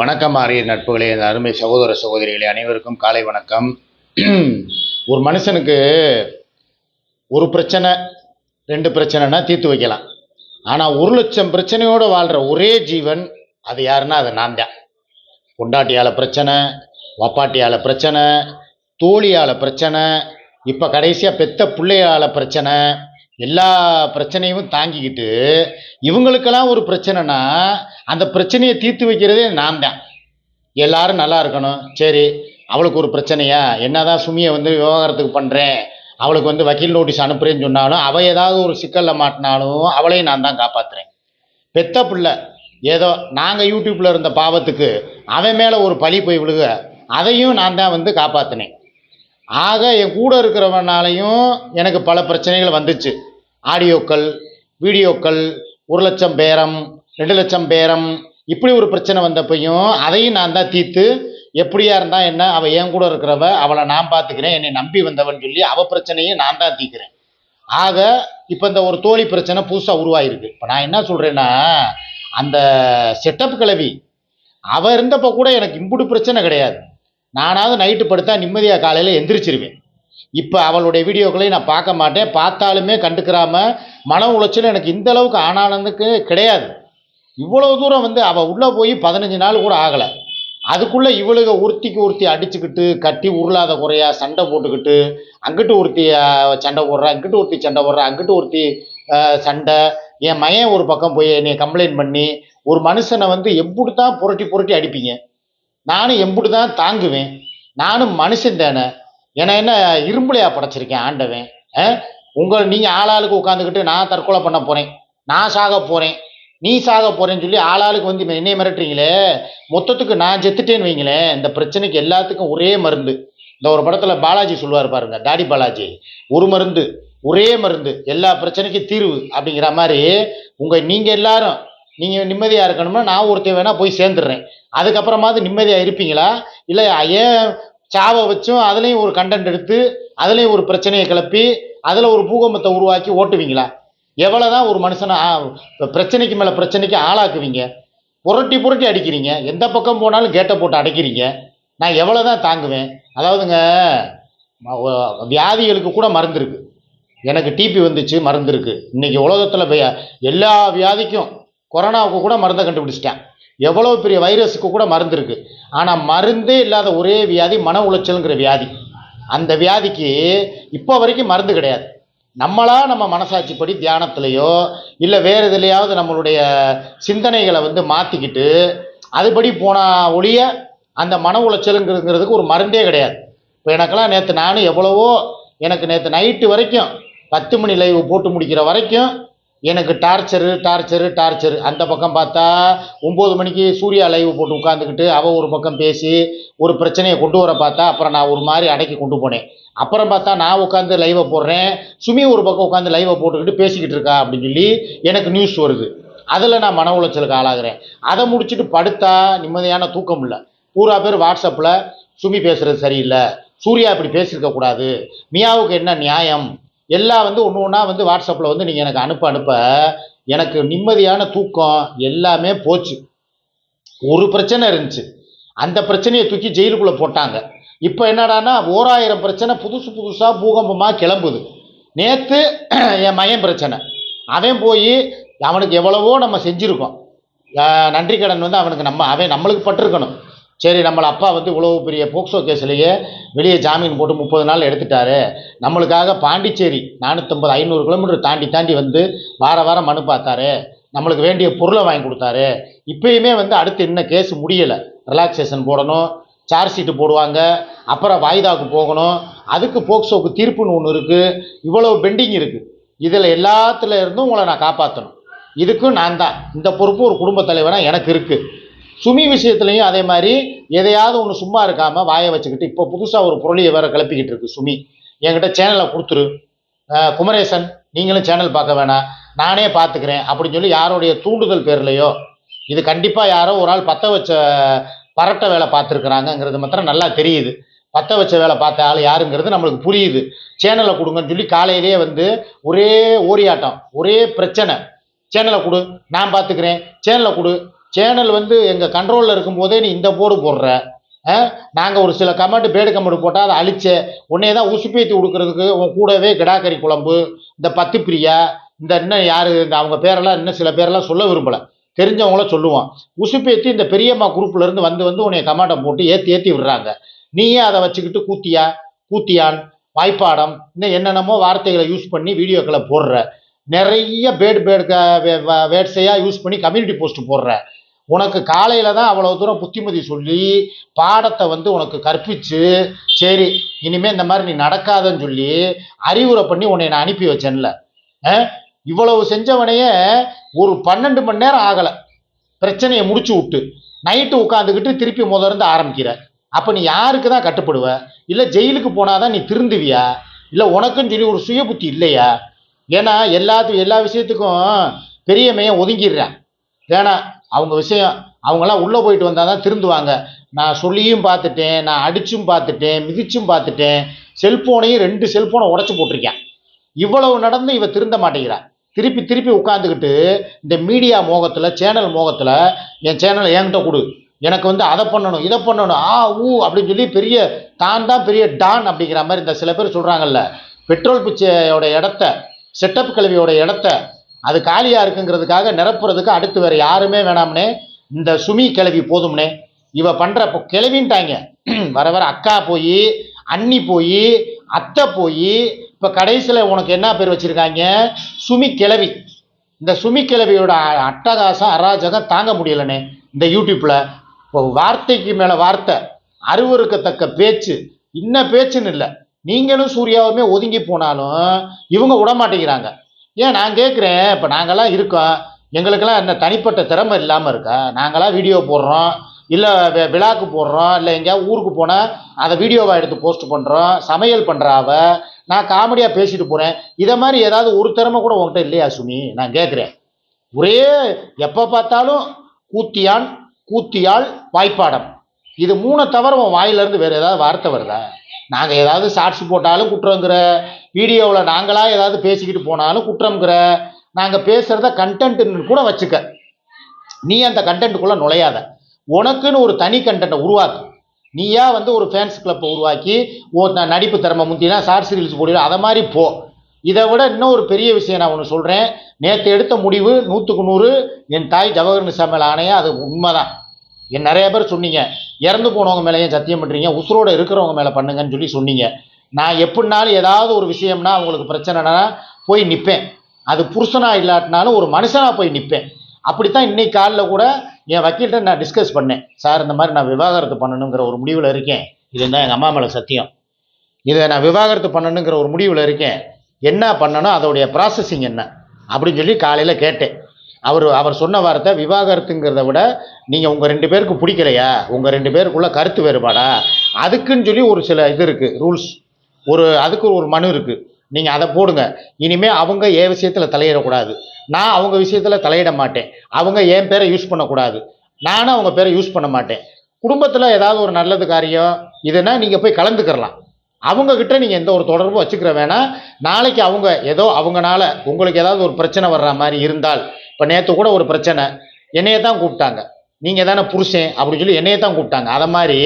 வணக்கம் ஆரிய நட்புகளே என் அருமை சகோதர சகோதரிகளே அனைவருக்கும் காலை வணக்கம். ஒரு மனுஷனுக்கு ஒரு பிரச்சனை ரெண்டு பிரச்சனைனா தீர்த்து வைக்கலாம். ஆனால் ஒரு லட்சம் பிரச்சனையோடு வாழ்கிற ஒரே ஜீவன் அது யாருன்னா அது நான் தான். பொண்டாட்டியால் பிரச்சனை வப்பாட்டியால் பிரச்சனை தோழியால் பிரச்சனை இப்போ கடைசியாக பெத்த பிள்ளையால் பிரச்சனை எல்லா பிரச்சனையும் தாங்கிக்கிட்டு இவங்களுக்கெல்லாம் ஒரு பிரச்சனைனா அந்த பிரச்சனையை தீர்த்து வைக்கிறதே நான் தான் எல்லாரும் நல்லா இருக்கணும். சரி அவளுக்கு ஒரு பிரச்சனையா? என்னதான் சுமியை வந்து விவகாரத்துக்கு பண்ணுறேன் அவளுக்கு வந்து வக்கீல் நோட்டீஸ் அனுப்புறேன்னு சொன்னாலும் அவள் ஏதாவது ஒரு சிக்கலில் மாட்டினாலும் அவளையும் நான் தான் காப்பாற்றுறேன் பெத்த பிள்ளை ஏதோ நாங்கள் யூடியூப்பில் இருந்த பாவத்துக்கு அவன் மேலே ஒரு பழி போய் விழுக அதையும் நான் தான் வந்து காப்பாற்றினேன் ஆக என் கூட இருக்கிறவனாலையும் எனக்கு பல பிரச்சனைகள் வந்துச்சு. ஆடியோக்கள் வீடியோக்கள் ஒரு லட்சம் பேரம் ரெண்டு லட்சம் பேரம் இப்படி ஒரு பிரச்சனை வந்தப்பையும் அதையும் நான் தான் தீர்த்து எப்படியா இருந்தால் என்ன அவள் என் கூட இருக்கிறவ அவளை நான் பார்த்துக்கிறேன் என்னை நம்பி வந்தவன் சொல்லி அவள் பிரச்சனையும் நான் தான் தீர்க்கிறேன். ஆக இப்போ இந்த ஒரு தோழி பிரச்சனை புதுசாக உருவாயிருக்கு. இப்போ நான் என்ன சொல்கிறேன்னா அந்த செட்டப் கிளவி அவள் இருந்தப்போ கூட எனக்கு இம்புட்டு பிரச்சனை கிடையாது. நானாவது நைட்டு படுத்தா நிம்மதியாக காலையில் எந்திரிச்சிருவேன். இப்போ அவளுடைய வீடியோக்களை நான் பார்க்க மாட்டேன். பார்த்தாலுமே கண்டுக்கிறாம மன உளைச்சல் எனக்கு இந்த அளவுக்கு ஆனானதுக்கு கிடையாது. இவ்வளோ தூரம் வந்து அவள் உள்ளே போய் பதினஞ்சு நாள் கூட ஆகலை. அதுக்குள்ளே இவளுக உருத்திக்கு உருத்தி அடிச்சுக்கிட்டு கட்டி உருளாத குறையா சண்டை போட்டுக்கிட்டு அங்கிட்டு ஒருத்தி சண்டை போடுறா இங்கிட்டு ஒருத்தி சண்டை போடுறா அங்கிட்டு ஒருத்தி சண்டை. என் மயன் ஒரு பக்கம் போய் என்னை கம்ப்ளைண்ட் பண்ணி ஒரு மனுஷனை வந்து எப்படி தான் புரட்டி புரட்டி அடிப்பீங்க. நானும் எம்புட்டு தான் தாங்குவேன். நானும் மனுஷன் தானே. ஏன்னா என்ன இரும்புலையா படைச்சிருக்கேன் ஆண்டவன் உங்கள் நீங்கள் ஆளாளுக்கு உட்காந்துக்கிட்டு நான் தற்கொலை பண்ண போகிறேன் நான் சாக போகிறேன் நீ சாக போகிறேன்னு சொல்லி ஆளாளுக்கு வந்து என்னைய மிரட்டுறீங்களே? மொத்தத்துக்கு நான் செத்துட்டேன்னு வைங்களேன் இந்த பிரச்சனைக்கு எல்லாத்துக்கும் ஒரே மருந்து. இந்த ஒரு படத்தில் பாலாஜி சொல்லுவார் பாருங்க டாடி பாலாஜி ஒரு மருந்து ஒரே மருந்து எல்லா பிரச்சனைக்கும் தீர்வு அப்படிங்கிற மாதிரி உங்கள் நீங்கள் எல்லாரும் நீங்கள் நிம்மதியாக இருக்கணும்னா நான் ஒருத்தர் வேணால் போய் சேர்ந்துடுறேன். அதுக்கப்புறமாவது நிம்மதியாக இருப்பீங்களா? இல்லை ஏன் சாவை வச்சும் அதுலேயும் ஒரு கண்டென்ட் எடுத்து அதுலேயும் ஒரு பிரச்சனையை கிளப்பி அதில் ஒரு பூகம்பத்தை உருவாக்கி ஓட்டுவீங்களா? எவ்வளோ தான் ஒரு மனுஷனை பிரச்சனைக்கு மேலே பிரச்சனைக்கு ஆளாக்குவீங்க? புரட்டி புரட்டி அடிக்கிறீங்க. எந்த பக்கம் போனாலும் கேட்டை போட்டு அடைக்கிறீங்க. நான் எவ்வளோ தான் தாங்குவேன்? அதாவதுங்க வியாதிகளுக்கு கூட மருந்து இருக்குது எனக்கு டிபி வந்துச்சு மருந்து இருக்குது இன்றைக்கி உலகத்தில் எல்லா வியாதிக்கும் கொரோனாவுக்கு கூட மருந்தை கண்டுபிடிச்சிட்டேன். எவ்வளோ பெரிய வைரஸுக்கு கூட மருந்து இருக்குது ஆனால் மருந்தே இல்லாத ஒரே வியாதி மன உளைச்சலுங்கிற வியாதி. அந்த வியாதிக்கு இப்போ வரைக்கும் மருந்து கிடையாது. நம்மளாக நம்ம மனசாட்சிப்படி தியானத்துலேயோ இல்லை வேறு எதுலையாவது நம்மளுடைய சிந்தனைகளை வந்து மாற்றிக்கிட்டு அதுபடி போனால் ஒழிய அந்த மன உளைச்சலுங்கிறதுக்கு ஒரு மருந்தே கிடையாது. இப்போ எனக்கெல்லாம் நேற்று நானும் எவ்வளவோ எனக்கு நேற்று நைட்டு வரைக்கும் பத்து மணி லைவ் போட்டு முடிக்கிற வரைக்கும் எனக்கு டார்ச்சரு டார்ச்சரு டார்ச்சரு. அந்த பக்கம் பார்த்தா ஒம்பது மணிக்கு சூர்யா லைவ் போட்டு உட்காந்துக்கிட்டு அவள் ஒரு பக்கம் பேசி ஒரு பிரச்சனையை கொண்டு வர பார்த்தா அப்புறம் நான் ஒரு மாதிரி அடக்கி கொண்டு போனேன். அப்புறம் பார்த்தா நான் உட்காந்து லைவை போடுறேன். சுமி ஒரு பக்கம் உட்காந்து லைவை போட்டுக்கிட்டு பேசிக்கிட்டு இருக்கா அப்படின்னு சொல்லி எனக்கு நியூஸ் வருது. அதில் நான் மன உளைச்சலுக்கு ஆளாகிறேன். அதை முடிச்சுட்டு படுத்தா நிம்மதியான தூக்கம் இல்லை. பூரா பேர் வாட்ஸ்அப்பில் சுமி பேசுகிறது சரியில்லை. சூர்யா இப்படி பேசியிருக்க கூடாது. மியாவுக்கு என்ன நியாயம்? எல்லாம் வந்து ஒன்று ஒன்றா வந்து வாட்ஸ்அப்பில் வந்து நீங்கள் எனக்கு அனுப்ப அனுப்ப. எனக்கு நிம்மதியான தூக்கம் எல்லாமே போச்சு. ஒரு பிரச்சனை இருந்துச்சு. அந்த பிரச்சனையை தூக்கி ஜெயிலுக்குள்ளே போட்டாங்க. இப்போ என்னடான்னா ஓராயிரம் பிரச்சனை புதுசு புதுசாக பூகம்பமாக கிளம்புது. நேற்று என் மயம் பிரச்சனை. அவன் போய் அவனுக்கு எவ்வளவோ நம்ம செஞ்சுருக்கோம். நன்றி கடன் வந்து அவனுக்கு நம்ம அவன் நம்மளுக்கு பட்டிருக்கணும். சரி நம்மளை அப்பா வந்து இவ்வளோ பெரிய போக்சோ கேஸ்லேயே வெளியே ஜாமீன் போட்டு முப்பது நாள் எடுத்துட்டாரு. நம்மளுக்காக பாண்டிச்சேரி நானூற்றம்பது ஐநூறு கிலோமீட்டர் தாண்டி தாண்டி வந்து வார வாரம் மனு பார்த்தாரு. நம்மளுக்கு வேண்டிய பொருளை வாங்கி கொடுத்தாரு. இப்பயுமே வந்து அடுத்து இன்னும் கேஸ் முடியலை. ரிலாக்ஸேஷன் போடணும் சார்ஜ் ஷீட்டு போடுவாங்க அப்புறம் வாய்தாவுக்கு போகணும். அதுக்கு போக்சோக்கு தீர்ப்புன்னு ஒன்று இருக்குது இவ்வளவு பெண்டிங் இருக்குது இதில் எல்லாத்துல இருந்தும் உங்களை நான் காப்பாற்றணும் இதுக்கும் நான் தான். இந்த பொறுப்பு ஒரு குடும்பத் தலைவனாக எனக்கு இருக்குது சுமி விஷயத்துலையும் அதே மாதிரி எதையாவது ஒன்று சும்மா இருக்காமல் வாயை வச்சுக்கிட்டு இப்போ புதுசாக ஒரு பொருளியை வேற கிளப்பிக்கிட்டு இருக்கு சுமி. என்கிட்ட சேனலை கொடுத்துரு. குமரேசன் நீங்களும் சேனல் பார்க்க வேணாம். நானே பார்த்துக்கிறேன் அப்படின்னு சொல்லி யாருடைய தூண்டுதல் பேர்லையோ இது கண்டிப்பாக யாரோ ஒரு ஆள் பற்ற வச்ச பரட்ட வேலை பார்த்துருக்குறாங்கங்கிறது மாத்திரம் நல்லா தெரியுது. பற்ற வச்ச வேலை பார்த்த ஆள் யாருங்கிறது நம்மளுக்கு புரியுது. சேனலை கொடுங்கன்னு சொல்லி காலையிலேயே வந்து ஒரே ஓரியாட்டம் ஒரே பிரச்சனை. சேனலை கொடு நான் பார்த்துக்கிறேன். சேனலை கொடு சேனல் வந்து எங்கள் கண்ட்ரோலில் இருக்கும்போதே நீ இந்த போடு போடுற. நாங்கள் ஒரு சில கமெண்ட் பேடு கமெண்ட் போட்டால் அதை அழிச்ச உன்னே தான் உசுப்பேத்தி கொடுக்கறதுக்கு உன் கூடவே கிடாக்கறி குழம்பு இந்த பத்து பிரியா இந்த இன்னும் யார் இந்த அவங்க பேரெல்லாம் இன்னும் சில பேரெல்லாம் சொல்ல விரும்பலை. தெரிஞ்சவங்கள சொல்லுவான். உசுப்பேத்தி இந்த பெரியம்மா குரூப்லேருந்து வந்து வந்து உன்னைய கமெண்ட்டை போட்டு ஏற்றி ஏற்றி விடுறாங்க. நீயே அதை வச்சுக்கிட்டு கூத்தியா கூத்தியான் வாய்ப்பாடம் இன்னும் என்னென்னமோ வார்த்தைகளை யூஸ் பண்ணி வீடியோக்களை போடுற. நிறைய பேட் பேட் வேட்ஸையாக யூஸ் பண்ணி கம்யூனிட்டி போஸ்ட் போடுற. உனக்கு காலையில் தான் அவ்வளோ தூரம் புத்திமதி சொல்லி பாடத்தை வந்து உனக்கு கற்பித்து சரி இனிமேல் இந்த மாதிரி நீ நடக்காதன்னு சொல்லி அறிவுரை பண்ணி உன்னை நான் அனுப்பி வச்சேன்ல. ஆ? இவ்வளவு செஞ்சவனையே ஒரு பன்னெண்டு மணி நேரம் ஆகலை. பிரச்சனையை முடிச்சு விட்டு நைட்டு உட்காந்துக்கிட்டு திருப்பி முதல்ல ஆரம்பிக்கிற. அப்போ நீ யாருக்கு தான் கட்டுப்படுவ? இல்லை ஜெயிலுக்கு போனால் தான் நீ திருந்துவியா? இல்லை உனக்குன்னு சொல்லி ஒரு சுய புத்தி இல்லையா? ஏன்னா எல்லாத்து எல்லா விஷயத்துக்கும் பெரியமையை ஒதுங்கிடுறேன். ஏன்னா அவங்க விஷயம் அவங்களாம் உள்ளே போயிட்டு வந்தால் தான் திருந்துவாங்க. நான் சொல்லியும் பார்த்துட்டேன் நான் அடிச்சும் பார்த்துட்டேன் மிதிச்சும் பார்த்துட்டேன். செல்ஃபோனையும் ரெண்டு செல்ஃபோனை உடச்சி போட்டிருக்கேன். இவ்வளவு நடந்து இவ திருந்த மாட்டேங்கிறா. திருப்பி திருப்பி உட்காந்துக்கிட்டு இந்த மீடியா மோகத்தில் சேனல் மோகத்தில் என் சேனலை என்கிட்ட கொடு. எனக்கு வந்து அதை பண்ணணும் இதை பண்ணணும் ஆ ஊ அப்படின்னு சொல்லி பெரிய தான் தான் பெரிய டான் அப்படிங்கிற மாதிரி இந்த சில பேர் சொல்கிறாங்கல்ல பெட்ரோல் பிச்சையோட இடத்த செட்டப் கல்வியோட இடத்த அது காலியாக இருக்குங்கிறதுக்காக நிரப்புறதுக்கு அடுத்து வேறு யாருமே வேணாம்னே. இந்த சுமி கிளவி போதும்னே. இவ பண்ணுற இப்போ கிளவின்ட்டாங்க. வர வர அக்கா போய் அண்ணி போய் அத்தை போய் இப்போ கடைசியில் உனக்கு என்ன பேர் வச்சுருக்காங்க? சுமி கிளவி. இந்த சுமி கிளவியோட அட்டகாசம் அராஜகம் தாங்க முடியலண்ணே இந்த யூடியூப்பில் இப்போ வார்த்தைக்கு மேலே வார்த்தை அருவருக்கத்தக்க பேச்சு இன்ன பேச்சுன்னு இல்லை. நீங்களும் சூர்யாவுமே ஒதுங்கி போனாலும் இவங்க விட மாட்டேங்கிறாங்க ஏன் நான் கேட்குறேன் இப்போ நாங்களாம் இருக்கோம் எங்களுக்கெல்லாம் என்ன தனிப்பட்ட திறமை இல்லாமல் இருக்கா? நாங்களாம் வீடியோ போடுறோம். இல்லை விழாக்கு போடுறோம். இல்லை எங்கேயாவது ஊருக்கு போனால் அதை வீடியோவாக எடுத்து போஸ்ட் பண்ணுறோம் சமையல் பண்ணுறாவ நான் காமெடியாக பேசிட்டு போகிறேன் இதை மாதிரி ஏதாவது ஒரு திறமை கூட உங்கள்கிட்ட இல்லையா சுமி? நான் கேட்குறேன் ஒரே எப்போ பார்த்தாலும் கூத்தியான் கூத்தியால் வாய்ப்பாடம். இது மூணை தவிர உன் வாயிலிருந்து வேறு ஏதாவது வார்த்தை வருதா? நாங்கள் ஏதாவது ஷார்ட்ஸ் போட்டாலும் குற்றங்கிற வீடியோவில் நாங்களாக ஏதாவது பேசிக்கிட்டு போனாலும் குற்றங்கிற நாங்கள் பேசுகிறத கண்டென்ட்டுன்னு கூட வச்சுக்க. நீ அந்த கண்டென்ட்டுக்குள்ளே நுழையாத. உனக்குன்னு ஒரு தனி கண்டென்ட்டை உருவாக்கு. நீயா வந்து ஒரு ஃபேன்ஸ் கிளப்பை உருவாக்கி ஓ நான் நடிப்பு திறமை முந்தினா ஷார்ட்ஸ் ரீல்ஸ் போடுவேன் அதை மாதிரி போ. இதை விட இன்னும் ஒரு பெரிய விஷயம் நான் ஒன்று சொல்கிறேன் நேற்று எடுத்த முடிவு நூற்றுக்கு நூறு. என் தாய் ஜவஹர் நிசாமல் ஆணையா அது உண்மைதான். என் நிறைய பேர் சொன்னீங்க இறந்து போனவங்க மேலே ஏன் சத்தியம் பண்ணுறீங்க உசுரோடு இருக்கிறவங்க மேலே பண்ணுங்கன்னு சொல்லி சொன்னீங்க. நான் எப்படினாலும் ஏதாவது ஒரு விஷயம்னா அவங்களுக்கு பிரச்சனைனா போய் நிற்பேன் அது புருஷனாக இல்லாட்டினாலும் ஒரு மனுஷனாக போய் நிற்பேன் அப்படித்தான் இன்னைக்கு காலில் கூட என் வக்கீல்கிட்ட நான் டிஸ்கஸ் பண்ணேன். சார் இந்த மாதிரி நான் விவாகரத்து பண்ணணுங்கிற ஒரு முடிவில் இருக்கேன். இது தான் எங்கள் அம்மா மேலே சத்தியம். இதை நான் விவாகரத்து பண்ணணுங்கிற ஒரு முடிவில் இருக்கேன். என்ன பண்ணணும்? அதோடைய ப்ராசஸிங் என்ன? அப்படின்னு சொல்லி காலையில் கேட்டேன். அவர் அவர் சொன்ன வார்த்தை விவாகரத்துங்கிறத விட நீங்கள் உங்கள் ரெண்டு பேருக்கு பிடிக்கலையா? உங்கள் ரெண்டு பேருக்குள்ளே கருத்து வேறுபாடா? அதுக்குன்னு சொல்லி ஒரு சில இது இருக்குது ரூல்ஸ் ஒரு அதுக்கு ஒரு மனு இருக்குது நீங்கள் அதை போடுங்க. இனிமேல் அவங்க என் விஷயத்தில் தலையிடக்கூடாது. நான் அவங்க விஷயத்தில் தலையிட மாட்டேன். அவங்க என் பேரை யூஸ் பண்ணக்கூடாது. நானும் அவங்க பேரை யூஸ் பண்ண மாட்டேன். குடும்பத்தில் ஏதாவது ஒரு நல்லது காரியம் இதுனா நீங்கள் போய் கலந்துக்கிறலாம். அவங்கக்கிட்ட நீங்கள் எந்த ஒரு தொடர்பும் வச்சுக்கிற வேணாம். நாளைக்கு அவங்க ஏதோ அவங்கனால உங்களுக்கு ஏதாவது ஒரு பிரச்சனை வர்ற மாதிரி இருந்தால் இப்போ நேற்று கூட ஒரு பிரச்சனை. என்னையை தான் கூப்பிட்டாங்க. நீங்கள் தானே புருஷன் அப்படின்னு சொல்லி என்னையை தான் கூப்பிட்டாங்க. அதை மாதிரி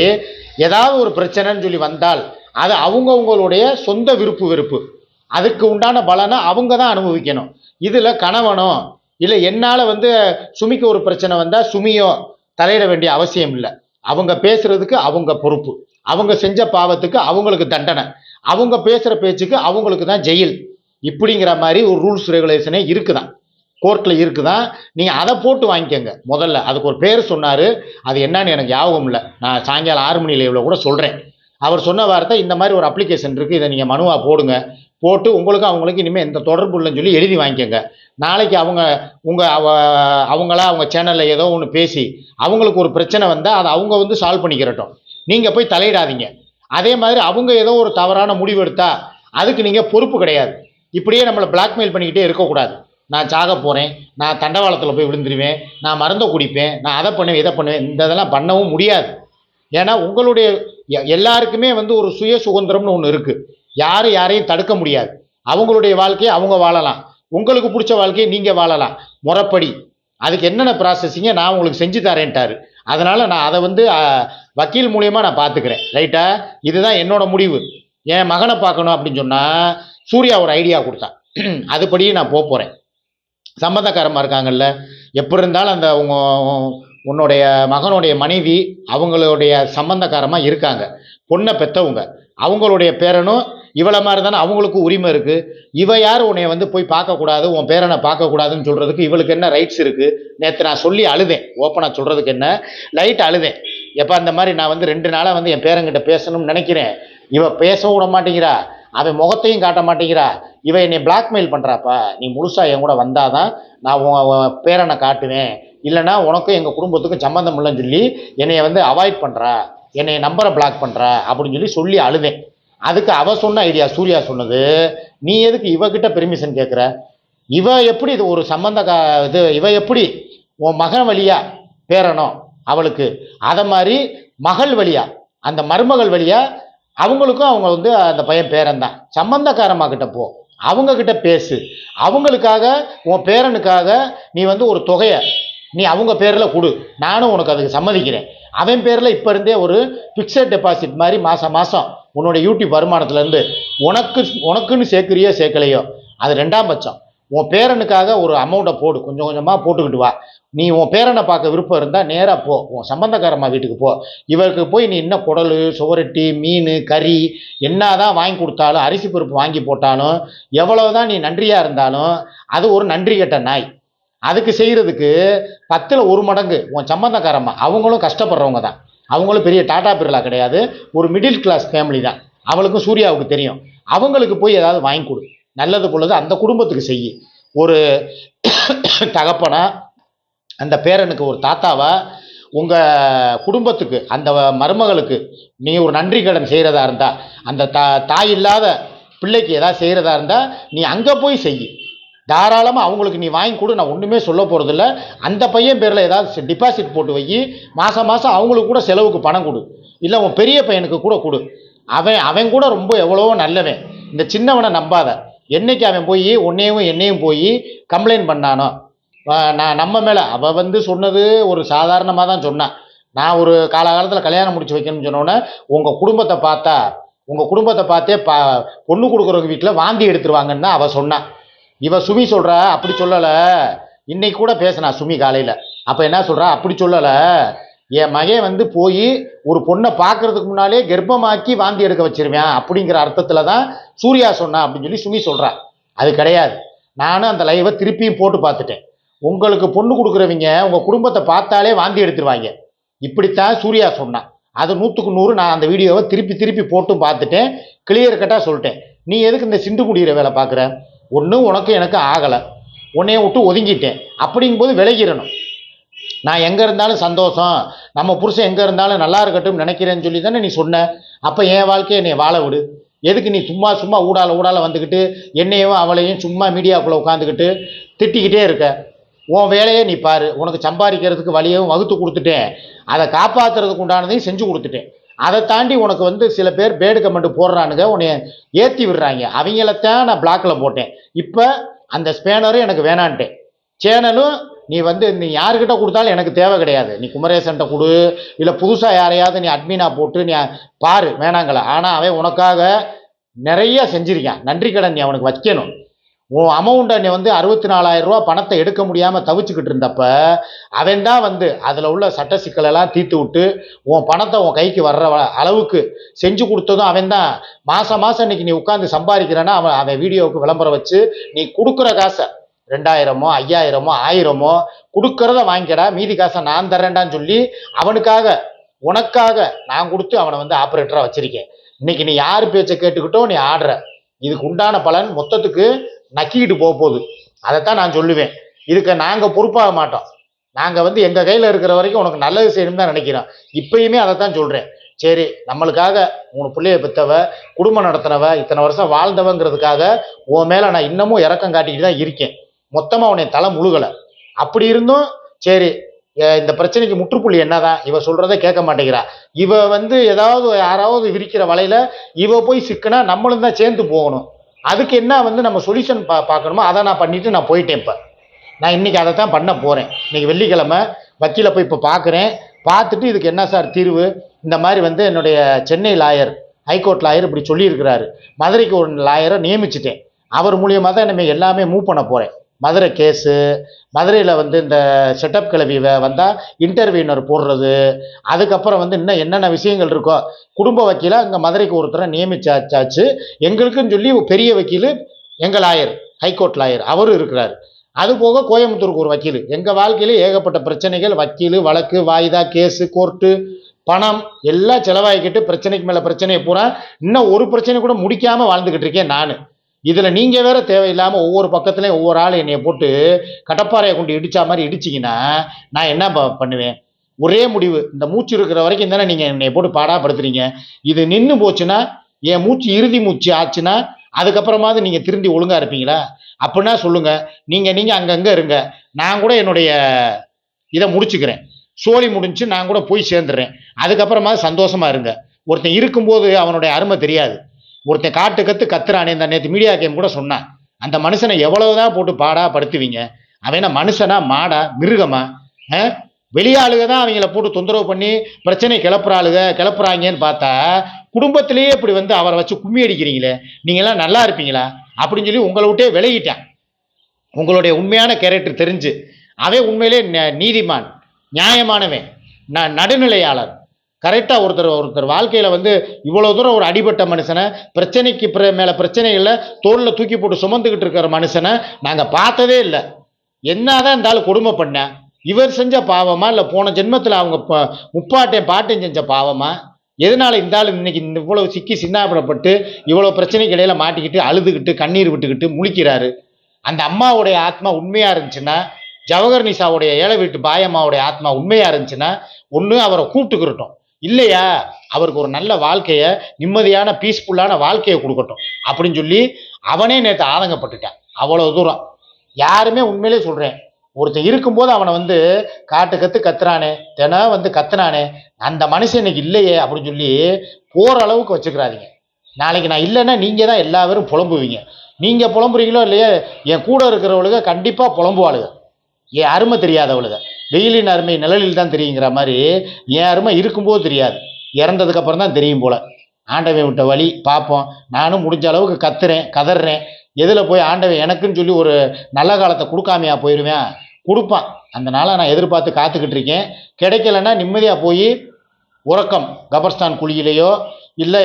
ஏதாவது ஒரு பிரச்சனைன்னு சொல்லி வந்தால் அது அவங்கவுங்களுடைய சொந்த விருப்பு வெறுப்பு. அதுக்கு உண்டான பலனை அவங்க தான் அனுபவிக்கணும். இதில் கணவனோ இல்லை என்னால் வந்து சுமிக்கு ஒரு பிரச்சனை வந்தால் சுமியோ தலையிட வேண்டிய அவசியம் இல்லை. அவங்க பேசுறதுக்கு அவங்க பொறுப்பு. அவங்க செஞ்ச பாவத்துக்கு அவங்களுக்கு தண்டனை. அவங்க பேசுகிற பேச்சுக்கு அவங்களுக்கு தான் ஜெயில். இப்படிங்கிற மாதிரி ஒரு ரூல்ஸ் ரெகுலேஷனே இருக்குதான். கோர்ட்டில் இருக்குதான் நீங்கள் அதை போட்டு வாங்கிக்கோங்க. முதல்ல அதுக்கு ஒரு பேர் சொன்னார். அது என்னன்னு எனக்கு ஞாபகம் இல்லை. நான் சாயங்காலம் ஆறு மணி லைவில் கூட சொல்கிறேன் அவர் சொன்ன வார்த்தை இந்த மாதிரி ஒரு அப்ளிகேஷன் இருக்குது இதை நீங்கள் மனுவாக போடுங்க. போட்டு உங்களுக்கு அவங்களுக்கு இனிமேல் எந்த தொடர்பு இல்லைன்னு சொல்லி எழுதி வாங்கிக்கோங்க. நாளைக்கு அவங்க உங்கள் அவ அவங்களா அவங்க சேனலில் ஏதோ ஒன்று பேசி அவங்களுக்கு ஒரு பிரச்சனை வந்தால் அதை அவங்க வந்து சால்வ் பண்ணிக்கிறட்டும். நீங்கள் போய் தலையிடாதீங்க. அதே மாதிரி அவங்க ஏதோ ஒரு தவறான முடிவு எடுத்தால் அதுக்கு நீங்கள் பொறுப்பு கிடையாது. இப்படியே நம்மளை பிளாக்மெயில் பண்ணிக்கிட்டே இருக்கக்கூடாது. நான் சாக போகிறேன் நான் தண்டவாளத்தில் போய் விழுந்துருவேன் நான் மருந்தை குடிப்பேன் நான் அதை பண்ணுவேன் இதை பண்ணுவேன் இந்த இதெல்லாம் பண்ணவும் முடியாது. ஏன்னா உங்களுடைய எ- எல்லாருக்குமே வந்து ஒரு சுய சுதந்திரம்னு ஒன்று இருக்குது யாரும் யாரையும் தடுக்க முடியாது. அவங்களுடைய வாழ்க்கையை அவங்க வாழலாம். உங்களுக்கு பிடிச்ச வாழ்க்கையை நீங்கள் வாழலாம். முறைப்படி. அதுக்கு என்னென்ன ப்ராசஸிங்க நான் உங்களுக்கு செஞ்சு தரேன்ட்டாரு. அதனால் நான் அதை வந்து வக்கீல் மூலியமாக நான் பார்த்துக்கிறேன் ரைட்டா? இதுதான் என்னோட முடிவு. என் மகனை பார்க்கணும் அப்படின்னு சொன்னால் சூர்யா ஒரு ஐடியா கொடுத்தா. அதுபடியும் நான் போக போகிறேன் சம்மந்தக்காரமாக இருக்காங்கல்ல. எப்படி இருந்தாலும் அந்த உங்க உன்னுடைய மகனுடைய மனைவி அவங்களுடைய சம்பந்தக்காரமாக இருக்காங்க. பொண்ணை பெற்றவங்க அவங்களுடைய பேரனும் இவளை மாதிரி தானே அவங்களுக்கும் உரிமை இருக்குது இவ யார் உன்னைய வந்து போய் பார்க்கக்கூடாது உன் பேரனை பார்க்கக்கூடாதுன்னு சொல்கிறதுக்கு இவளுக்கு என்ன ரைட்ஸ் இருக்குது நேற்று நான் சொல்லி அழுதேன். ஓப்பனாக சொல்கிறதுக்கு என்ன? லைட் அழுதேன். எப்போ அந்த மாதிரி நான் வந்து ரெண்டு நாளாக வந்து என் பேரங்கிட்ட பேசணும்னு நினைக்கிறேன். இவ பேசவும் விட மாட்டேங்கிறா. அவன் முகத்தையும் காட்ட மாட்டேங்கிறா. இவன் என்னை பிளாக்மெயில் பண்ணுறாப்பா நீ முழுசாக என் கூட வந்தாதான் நான் உன் உன் பேரனை காட்டுவேன். இல்லைன்னா உனக்கும் எங்கள் குடும்பத்துக்கும் சம்மந்தம் இல்லைன்னு சொல்லி என்னைய வந்து அவாய்ட் பண்ணுறா என்னைய நம்பரை பிளாக் பண்ணுறா அப்படின்னு சொல்லி சொல்லி அழுதேன். அதுக்கு அவ சொன்ன ஐடியா சூர்யா சொன்னது நீ எதுக்கு இவகிட்ட பெர்மிஷன் கேட்குற இவ எப்படி இது ஒரு சம்பந்த கா இது இவ எப்படி உன் மகன் வழியா பேரனோ அவளுக்கு? அதை மாதிரி மகள் வழியா அந்த மருமகள் வழியா அவங்களுக்கும் அவங்க வந்து அந்த பையன் பேரன் தான் சம்பந்தக்காரமாக்கிட்ட போ. அவங்கக்கிட்ட பேசு. அவங்களுக்காக உன் பேரனுக்காக நீ வந்து ஒரு தொகையை நீ அவங்க பேரில் கொடு. நானும் உனக்கு அதுக்கு சம்மதிக்கிறேன். அவன் பேரில் இப்போ இருந்தே ஒரு ஃபிக்ஸட் டெபாசிட் மாதிரி மாதம் மாதம் உன்னோட யூடியூப் வருமானத்துலேருந்து உனக்கு உனக்குன்னு சேர்க்குறியோ சேர்க்கலையோ? அது ரெண்டாம் பட்சம். உன் பேரனுக்காக ஒரு அமௌண்ட்டை போடு. கொஞ்சம் கொஞ்சமாக போட்டுக்கிட்டு வா. நீ உன் பேரனை பார்க்க விருப்பம் இருந்தால் நேராக போ. உன் சம்பந்தக்காரம்மா வீட்டுக்கு போ. இவருக்கு போய் நீ இன்னும் குடல் சுவரொட்டி மீன் கறி என்ன தான் வாங்கி கொடுத்தாலும் அரிசி பருப்பு வாங்கி போட்டாலும் எவ்வளவுதான் நீ நன்றியாக இருந்தாலும் அது ஒரு நன்றி கெட்ட நாய். அதுக்கு செய்கிறதுக்கு பத்தில் ஒரு மடங்கு உன் சம்பந்தக்காரம்மா அவங்களும் கஷ்டப்படுறவங்க தான். அவங்களும் பெரிய டாடா பிர்லா கிடையாது. ஒரு மிடில் கிளாஸ் ஃபேமிலி தான். அவளுக்கும் சூர்யாவுக்கு தெரியும். அவங்களுக்கு போய் ஏதாவது வாங்கி கொடு. நல்லது பொழுது அந்த குடும்பத்துக்கு செய். ஒரு தகப்பனா அந்த பேரனுக்கு ஒரு தாத்தாவா உங்கள் குடும்பத்துக்கு அந்த மருமகளுக்கு நீ ஒரு நன்றி கடன் செய்கிறதா இருந்தால் அந்த தா தாய் இல்லாத பிள்ளைக்கு ஏதாவது செய்கிறதா இருந்தால் நீ அங்கே போய் செய். தாராளமாக அவங்களுக்கு நீ வாங்கி கொடு நான் ஒன்றுமே சொல்ல போகிறதில்ல அந்த பையன் பேரில் ஏதாவது டிபாசிட் போட்டு வை. மாதம் மாதம் அவங்களுக்கு கூட செலவுக்கு பணம் கொடு. இல்லை உன் பெரிய பையனுக்கு கூட கொடு. அவன் அவன் கூட ரொம்ப எவ்வளவோ நல்லவன். இந்த சின்னவனை நம்பாத. என்னைக்கு அவன் போய் உன்னையும் என்னையும் போய் கம்ப்ளைண்ட் பண்ணானோ? நான் நம்ம மேலே அவள் வந்து சொன்னது ஒரு சாதாரணமாக தான் சொன்னான் நான் ஒரு காலகாலத்தில் கல்யாணம் முடிச்சு வைக்கணும்னு சொன்னோன்னே உங்கள் குடும்பத்தை பார்த்தா உங்கள் குடும்பத்தை பார்த்தே பா பொண்ணு கொடுக்குறவங்க வீட்டில் வாந்தி எடுத்துருவாங்கன்னு தான் அவள் சொன்னான் இவள் சுமி சொல்கிறா அப்படி சொல்லலை. இன்னைக்கு கூட பேசினா சுமி காலையில். அப்போ என்ன சொல்கிறா அப்படி சொல்லலை. என் மகன் வந்து போய் ஒரு பொண்ணை பார்க்கறதுக்கு முன்னாலே கர்ப்பமாக்கி வாந்தி எடுக்க வச்சிருவேன் அப்படிங்கிற அர்த்தத்தில் தான் சூர்யா சொன்னா அப்படின்னு சொல்லி சுமி சொல்கிறா அது கிடையாது. நானும் அந்த லைவை திருப்பியும் போட்டு பார்த்துட்டேன். உங்களுக்கு பொண்ணு கொடுக்குறவங்க உங்கள் குடும்பத்தை பார்த்தாலே வாந்தி எடுத்துருவாங்க. இப்படித்தான் சூர்யா சொன்னான் அது நூற்றுக்கு நூறு நான் அந்த வீடியோவை திருப்பி திருப்பி போட்டும் பார்த்துட்டேன். கிளியர் கட்டாக சொல்லிட்டேன். நீ எதுக்கு இந்த சிண்டு முடிகிற வேலை பார்க்குற? ஒன்றும் உனக்கு எனக்கு ஆகலை. உன்னைய விட்டு ஒதுங்கிட்டேன். அப்படிங்கும்போது விலகிடணும். நான் எங்கே இருந்தாலும் சந்தோஷம். நம்ம புருஷன் எங்கே இருந்தாலும் நல்லா இருக்கட்டும் நினைக்கிறேன்னு சொல்லி தானே நீ சொன்ன. அப்போ என் வாழ்க்கையை என்னை வாழ விடு. எதுக்கு நீ சும்மா சும்மா ஊடால ஊடால வந்துக்கிட்டு என்னையும் அவளையும் சும்மா மீடியாக்குள்ளே உட்காந்துக்கிட்டு திட்டிக்கிட்டே இருக்க. உன் வேலையை நீ பாரு. உனக்கு சம்பாதிக்கிறதுக்கு வழியவும் வகுத்து கொடுத்துட்டேன். அதை காப்பாற்றுறதுக்கு உண்டானதையும் செஞ்சு கொடுத்துட்டேன். அதை தாண்டி உனக்கு வந்து சில பேர் பேடு கமெண்ட் போடுறானுங்க. உன்னை ஏற்றி விடுறாங்க. அவங்களத்தான் நான் பிளாக்கில் போட்டேன். இப்போ அந்த ஸ்பேனரும் எனக்கு வேணான்ட்டேன். சேனலும் நீ வந்து நீ யாருக்கிட்ட கொடுத்தாலும் எனக்கு தேவை கிடையாது. நீ குமரேசன்ட்ட கொடு இல்லை புதுசாக யாரையாவது நீ அட்மினாக போட்டு நீ பாரு வேணாங்கள? ஆனால் அவன் உனக்காக நிறைய செஞ்சிருக்கான். நன்றி கடன் நீ அவனுக்கு வைக்கணும். உன் அமௌண்ட்டை நீ வந்து அறுபத்தி நாலாயிரம் ரூபா பணத்தை எடுக்க முடியாமல் தவிச்சுக்கிட்டு இருந்தப்ப அவன் தான் வந்து அதில் உள்ள சட்ட சிக்கலெல்லாம் தீர்த்து விட்டு உன் பணத்தை உன் கைக்கு வர்ற அளவுக்கு செஞ்சு கொடுத்ததும் அவன் தான். மாதம் மாதம் இன்னைக்கு நீ உட்காந்து சம்பாதிக்கிறேன்னா அவன் அவன் வீடியோவுக்கு விளம்பரம் வச்சு நீ கொடுக்குற காசை ரெண்டாயிரமோ ஐயாயிரமோ ஆயிரமோ கொடுக்கறத வாங்கிக்கடா மீதி காசை நான் தரேன்டான்னு சொல்லி அவனுக்காக உனக்காக நான் கொடுத்து அவனை வந்து ஆப்ரேட்டராக வச்சிருக்கேன். இன்னைக்கு நீ யார் பேச்சை கேட்டுக்கிட்டோ நீ ஆடுற. இதுக்கு உண்டான பலன் மொத்தத்துக்கு நக்கிக்கிட்டு போக போகுது. அதைத்தான் நான் சொல்லுவேன். இதுக்கு நாங்கள் பொறுப்பாக மாட்டோம். நாங்கள் வந்து எங்கள் கையில் இருக்கிற வரைக்கும் உனக்கு நல்லது செய்யணும்னு தான் நினைக்கிறோம். இப்பயுமே அதை தான் சொல்கிறேன் சரி நம்மளுக்காக மூணு பிள்ளைய பெற்றவ குடும்பம் நடத்தினவ இத்தனை வருஷம் வாழ்ந்தவங்கிறதுக்காக உன் மேலே நான் இன்னமும் இறக்கம் காட்டிக்கிட்டு தான் இருக்கேன். மொத்தமாக உன்னை தலை முழுகலை. அப்படி இருந்தும் சரி இந்த பிரச்சனைக்கு முற்றுப்புள்ளி என்னதான்? இவ சொல்றதை கேட்க மாட்டேங்கிறா. இவ வந்து ஏதாவது யாராவது விரிக்கிற வலையில இவ போய் சிக்கினா நம்மளும் தான் சேர்ந்து போகணும். அதுக்கு என்ன வந்து நம்ம சொல்யூஷன் பா பார்க்கணுமோ அதை நான் பண்ணிட்டு நான் போயிட்டேன் இப்போ. நான் இன்னைக்கு அதை தான் பண்ண போகிறேன் இன்றைக்கி வெள்ளிக்கிழமை வக்கீலை போய் இப்போ பார்க்குறேன். பார்த்துட்டு இதுக்கு என்ன சார் தீர்வு? இந்த மாதிரி வந்து என்னுடைய சென்னை லாயர் ஹைகோர்ட் லாயர் இப்படி சொல்லியிருக்கிறாரு. மதுரைக்கு ஒரு லாயரை நியமிச்சிட்டேன். அவர் மூலியமாக தான் நம்ம எல்லாமே மூவ் பண்ண போகிறேன் மதுரை கேஸு மதுரையில் வந்து இந்த செட்டப் கிளவி வந்தால் இன்டர்வியூனர் போடுறது அதுக்கப்புறம் வந்து இன்னும் என்னென்ன விஷயங்கள் இருக்கோ குடும்ப வக்கீலாக இங்கே மதுரைக்கு ஒருத்தரை நியமிச்சாச்சாச்சு எங்களுக்குன்னு சொல்லி பெரிய வக்கீல் எங்கள் லாயர் ஹைகோர்ட் லாயர் அவரும் இருக்கிறார். அது போக கோயம்புத்தூருக்கு ஒரு வக்கீல். எங்கள் வாழ்க்கையிலே ஏகப்பட்ட பிரச்சனைகள் வக்கீல் வழக்கு வாய்தா கேஸு கோர்ட்டு பணம் எல்லாம் செலவாகிக்கிட்டு பிரச்சனைக்கு மேலே பிரச்சனையை பூரா இன்னும் ஒரு பிரச்சனை கூட முடிக்காமல் வாழ்ந்துக்கிட்டு இருக்கேன் நான். இதில் நீங்கள் வேற தேவையில்லாமல் ஒவ்வொரு பக்கத்துலையும் ஒவ்வொரு ஆள் என்னை போட்டு கடப்பாறையை கொண்டு இடித்தா மாதிரி இடிச்சிங்கன்னா நான் என்ன ப- பண்ணுவேன்? ஒரே முடிவு. இந்த மூச்சு இருக்கிற வரைக்கும் தானே நீங்கள் என்னை போட்டு பாடாப்படுத்துறீங்க. இது நின்று போச்சுன்னா என் மூச்சு இறுதி மூச்சு ஆச்சுன்னா அதுக்கப்புறமாவது நீங்கள் திருந்தி ஒழுங்காக இருப்பீங்களா? அப்படின்னா சொல்லுங்கள் நீங்கள் நீங்கள் அங்கங்கே இருங்க. நான் கூட என்னுடைய இதை முடிச்சுக்கிறேன். சோழி முடிஞ்சு நான் கூட போய் சேர்ந்துடுறேன். அதுக்கப்புறமா சந்தோஷமாக இருங்க. ஒருத்தன் இருக்கும்போது அவனுடைய அருமை தெரியாது. ஒருத்தன் காட்டு கத்து கத்துறானே இந்த நேற்று மீடியா கேம் கூட சொன்னான். அந்த மனுஷனை எவ்வளவுதான் போட்டு பாடா படுத்துவீங்க? அவன் என்ன மனுஷனா? மாடா? மிருகமா? ஆ? வெளியாளுக தான் அவங்கள போட்டு தொந்தரவு பண்ணி பிரச்சனை கிளப்புறாளுக கிளப்புறாங்கன்னு பார்த்தா குடும்பத்திலேயே இப்படி வந்து அவரை வச்சு கும்மி அடிக்கிறீங்களே. நீங்களாம் நல்லா இருப்பீங்களா? அப்படின்னு சொல்லி உங்களை விட்டே விலகிட்டான். உங்களுடைய உண்மையான கேரக்டர் தெரிஞ்சு. அவன் உண்மையிலே நீதிமான் நியாயமானவன் ந நடுநிலையாளர். கரெக்டாக ஒருத்தர் ஒருத்தர் வாழ்க்கையில் வந்து இவ்வளோ தூரம் ஒரு அடிபட்ட மனுஷனை பிரச்சனைக்கு பிற மேலே பிரச்சனைகளில் தோளில் தூக்கி போட்டு சுமந்துக்கிட்டு இருக்கிற மனுஷனை நாங்கள் பார்த்ததே இல்லை. என்ன தான் இருந்தாலும் கொடுமை பண்ண. இவர் செஞ்ச பாவமா இல்லை போன ஜென்மத்தில் அவங்க ப முப்பாட்டையும் பாட்டையும் செஞ்ச பாவமா? எதனால இந்த ஆள் இன்னைக்கு இவ்வளோ சிக்கி சின்னாபனப்பட்டு இவ்வளோ பிரச்சனைக்கு இடையில மாட்டிக்கிட்டு அழுதுகிட்டு கண்ணீர் விட்டுக்கிட்டு முழிக்கிறாரு. அந்த அம்மாவுடைய ஆத்மா உண்மையாக இருந்துச்சுன்னா ஜவஹர் நிஷாவுடைய ஏழை வீட்டு பாயம்மாவுடைய ஆத்மா உண்மையாக இருந்துச்சுன்னா ஒன்று அவரை கூப்பிட்டுக்கிறட்டும் இல்லையா? அவருக்கு ஒரு நல்ல வாழ்க்கையை நிம்மதியான பீஸ்ஃபுல்லான வாழ்க்கையை கொடுக்கட்டும். அப்படின்னு சொல்லி அவனே நேற்று ஆதங்கப்பட்டுட்டான். அவ்வளோ தூரம். யாருமே உண்மையிலே சொல்கிறேன் ஒருத்தன் இருக்கும்போது அவனை வந்து காட்டு கத்து கத்துறானே தினம் வந்து கத்துனானே அந்த மனுஷன் இன்னைக்கு இல்லையே அப்படின்னு சொல்லி போகிற அளவுக்கு வச்சுக்கிறாதீங்க. நாளைக்கு நான் இல்லைன்னா நீங்கள் தான் எல்லா பேரும் புலம்புவீங்க. நீங்கள் புலம்புறீங்களோ இல்லையோ என் கூட இருக்கிறவளுக கண்டிப்பாக புலம்புவாளுங்க என் அருமை தெரியாதவளுக. வெயிலின் அருமை நிழலில் தான் தெரியுங்கிற மாதிரி என் அருமை இருக்கும்போது தெரியாது. இறந்ததுக்கப்புறம் தான் தெரியும் போல. ஆண்டவன் விட்ட வழி பார்ப்போம் நானும் முடிஞ்ச அளவுக்கு கத்துறேன் கதறேன். எதில் போய் ஆண்டவன் எனக்குன்னு சொல்லி ஒரு நல்ல காலத்தை கொடுக்காமையா போயிடுவேன் கொடுப்பான். அந்த நாளை நான் எதிர்பார்த்து காத்துக்கிட்டு இருக்கேன். கிடைக்கலன்னா நிம்மதியாக போய் உறக்கம் கபர்ஸ்தான் குழியிலையோ இல்லை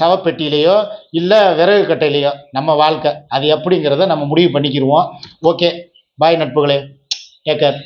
சவப்பெட்டியிலையோ இல்லை விறகு கட்டையிலையோ நம்ம வாழ்க்கை. அது எப்படிங்கிறத நம்ம முடிவு பண்ணிக்கிடுவோம். ஓகே. பாய் நட்புகளே. டேக்கர்